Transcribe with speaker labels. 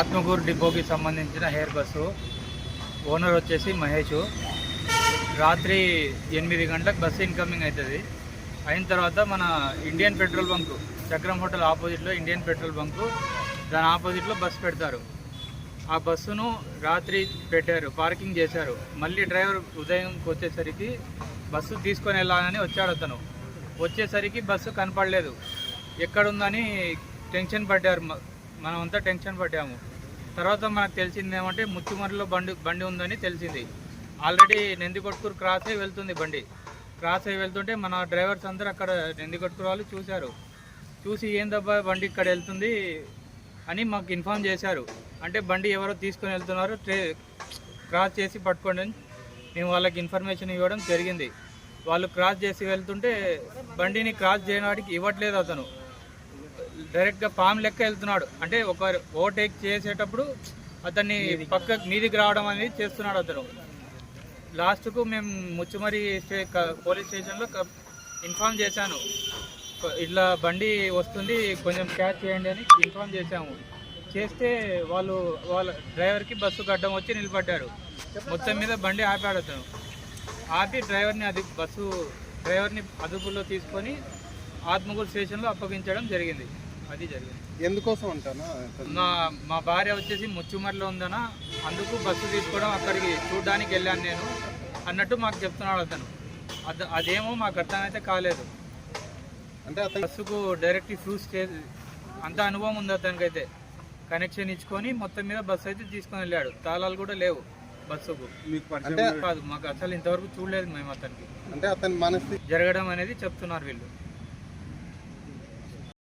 Speaker 1: ఆత్మకూరు డిపోకి సంబంధించిన hair bus owner వచ్చేసి మహేష్. రాత్రి ఎనిమిది గంటలకు బస్సు ఇన్కమింగ్ అవుతుంది. అయిన తర్వాత మన ఇండియన్ పెట్రోల్ బంకు చక్రం హోటల్ ఆపోజిట్లో ఇండియన్ పెట్రోల్ బంకు దాని ఆపోజిట్లో బస్సు పెడతారు. ఆ బస్సును రాత్రి పెట్టారు పార్కింగ్ చేశారు. మళ్ళీ డ్రైవర్ ఉదయంకి వచ్చేసరికి బస్సు తీసుకొని వెళ్ళాలని వచ్చాడు అతను. వచ్చేసరికి బస్సు కనపడలేదు. ఎక్కడుందని టెన్షన్ పడ్డారు మనం అంతా టెన్షన్ పడ్డాము. తర్వాత మనకు తెలిసింది ఏమంటే ముచ్చుమరిలో బండి బండి ఉందని తెలిసింది. ఆల్రెడీ నెందికొట్కూరు క్రాస్ అయి వెళ్తుంది బండి. క్రాస్ అయి వెళ్తుంటే మన డ్రైవర్స్ అందరూ అక్కడ నెందికొట్కూరు వాళ్ళు చూశారు. చూసి ఏందబ్బా బండి ఇక్కడ వెళ్తుంది అని మాకు ఇన్ఫామ్ చేశారు. అంటే బండి ఎవరో తీసుకొని వెళ్తున్నారు ట్రే క్రాస్ చేసి పట్టుకోండి మేము వాళ్ళకి ఇన్ఫర్మేషన్ ఇవ్వడం జరిగింది. వాళ్ళు క్రాస్ చేసి వెళ్తుంటే బండిని క్రాస్ చేయడానికి ఇవ్వట్లేదు అతను. డైరెక్ట్గా పాము లెక్క వెళ్తున్నాడు. అంటే ఒక ఓవర్టేక్ చేసేటప్పుడు అతన్ని పక్క మీదికి రావడం అనేది చేస్తున్నాడు అతను. లాస్ట్కు మేము ముచ్చుమరి పోలీస్ స్టేషన్లో ఇన్ఫామ్ చేశాను. ఇట్లా బండి వస్తుంది కొంచెం క్యాచ్ చేయండి అని ఇన్ఫామ్ చేశాము. చేస్తే వాళ్ళు వాళ్ళ డ్రైవర్కి బస్సు గడ్డం వచ్చి నిలబడ్డారు. మొత్తం మీద బండి ఆపాడు అతను. ఆపి డ్రైవర్ని అది బస్సు డ్రైవర్ని అదుపులో తీసుకొని ఆత్మకూరు స్టేషన్లో అప్పగించడం జరిగింది. అది జరిగింది.
Speaker 2: ఎందుకోసం అంటానా?
Speaker 1: మా మా భార్య వచ్చేసి ముచ్చుమర్లో ఉందన? అందుకు బస్సు తీసుకోవడం అక్కడికి చూడడానికి వెళ్ళాను నేను. అన్నట్టు మాకు చెప్తున్నాడు అతను. అద అదేమో మాకు అర్థమైతే కాలేదు.
Speaker 2: అంటే అతను
Speaker 1: బస్సుకు డైరెక్ట్ ప్రూఫ్ చే అంత అనుభవం ఉంది అతనికైతే. కనెక్షన్ ఇచ్చుకొని మొత్తం మీద బస్సు అయితే తీసుకొని వెళ్ళాడు. తాళాలు కూడా లేవు బస్సుకు. కాదు మాకు అసలు ఇంతవరకు చూడలేదు మేము అతనికి.
Speaker 2: అంటే అతని మనస్థితి
Speaker 1: జరగడం అనేది చెప్తున్నారు వీళ్ళు.